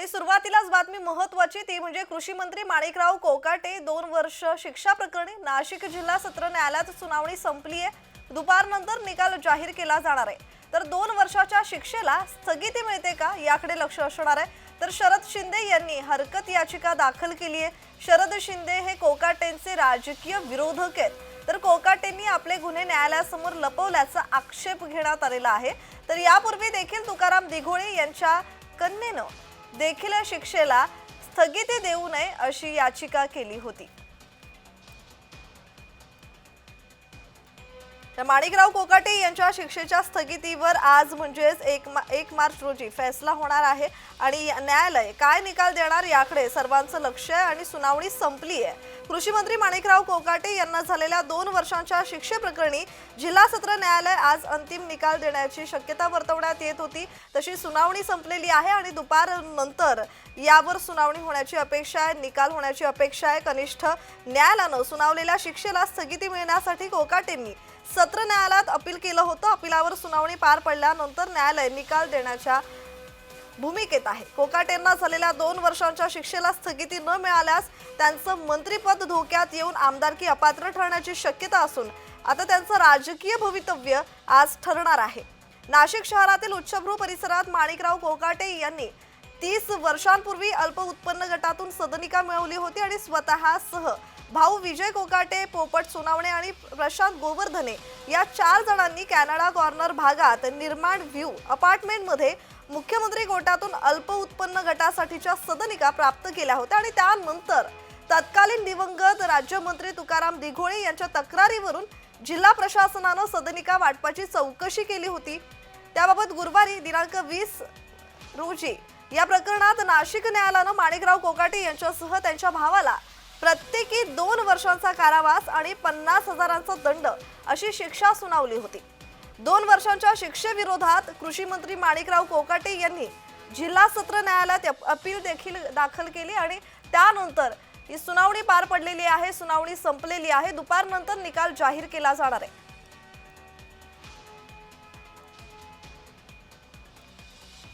आणि सुरुवातीलाच बातमी महत्वाची ती म्हणजे कृषी मंत्री माणिकराव कोकाटे दोन वर्ष शिक्षा प्रकरणी नाशिक जिल्हा सत्र न्यायालयात सुनावणी संपली आहे दुपारनंतर निकाल जाहीर केला जाणार आहे. तर दोन वर्षाच्या शिक्षेला स्थगिती मिळते का? याकडे लक्ष असणार आहे. तर शरद शिंदे यांनी हरकत याचिका दाखल केली आहे शरद शिंदे हे कोकाटेंचे राजकीय विरोधक आहेत. तर कोकाटेंनी आपले गुन्हे न्यायालयासमोर लपवल्याचा आक्षेप घेण्यात आलेला आहे. तर यापूर्वी देखील तुकाराम दिघोळे यांच्या कन्येनं देखील शिक्षेला स्थगिती देऊ नये अशी याचिका केली होती. तर माणिकराव कोकाटे यांच्या शिक्षेच्या स्थगितीवर आज म्हणजेच एक मा एक मार्च रोजी फैसला होणार आहे. आणि न्यायालय काय निकाल देणार याकडे सर्वांचं लक्ष आहे आणि सुनावणी संपली आहे. कृषी मंत्री माणिकराव कोकाटे यांना झालेल्या दोन वर्षांच्या शिक्षेप्रकरणी जिल्हा सत्र न्यायालय आज अंतिम निकाल देण्याची शक्यता वर्तवण्यात येत होती. तशी सुनावणी संपलेली आहे आणि दुपारनंतर यावर सुनावणी होण्याची अपेक्षा आहे निकाल होण्याची अपेक्षा आहे. कनिष्ठ न्यायालयानं सुनावलेल्या शिक्षेला स्थगिती मिळण्यासाठी कोकाटेंनी सत्र न्यायालयात अपील केलं होतं. अपिलावर सुनावणी पार पडल्यानंतर न्यायालय निकाल देण्याच्या भूमिकेत आहे. कोकाटेंना झालेल्या दोन वर्षांच्या शिक्षेला स्थगिती न मिळाल्यास त्यांचं मंत्रीपद धोक्यात येऊन आमदारकी अपात्र ठरण्याची शक्यता असून आता त्यांचं राजकीय भवितव्य आज ठरणार आहे. नाशिक शहरातील उच्चभ्रू परिसरात माणिकराव कोकाटे यांनी तीस वर्षांपूर्वी अल्प उत्पन्न गटातून सदनिका मिळवली होती आणि स्वतःसह भाऊ विजय कोकाटे पोपट सोनावणे आणि प्रशांत गोवर्धने या चार जणांनी कॅनडा कॉर्नर भागात निर्माण व्ह्यू अपार्टमेंटमध्ये मुख्यमंत्री गोटातून अल्प उत्पन्न गटासाठीच्या सदनिका प्राप्त केल्या होत्या आणि त्यानंतर तत्कालीन दिवंगत राज्यमंत्री तुकाराम दिघोळे यांच्या तक्रारीवरून जिल्हा प्रशासनानं सदनिका वाटपाची चौकशी केली होती. त्याबाबत गुरुवारी दिनांक वीस रोजी या प्रकरणात नाशिक न्यायालयानं माणिकराव कोकाटे यांच्यासह त्यांच्या भावाला प्रत्येकी दोन वर्षांचा कारावास आणि पन्नास हजारांचा दंड अशी शिक्षा सुनावली होती. दोन वर्षांच्या शिक्षेविरोधात कृषी मंत्री माणिकराव कोकाटे यांनी जिल्हा सत्र न्यायालयात अप- अपील देखील दाखल केली आणि त्यानंतर ही सुनावणी पार पडलेली आहे सुनावणी संपलेली आहे. दुपारनंतर निकाल जाहीर केला जाणार आहे.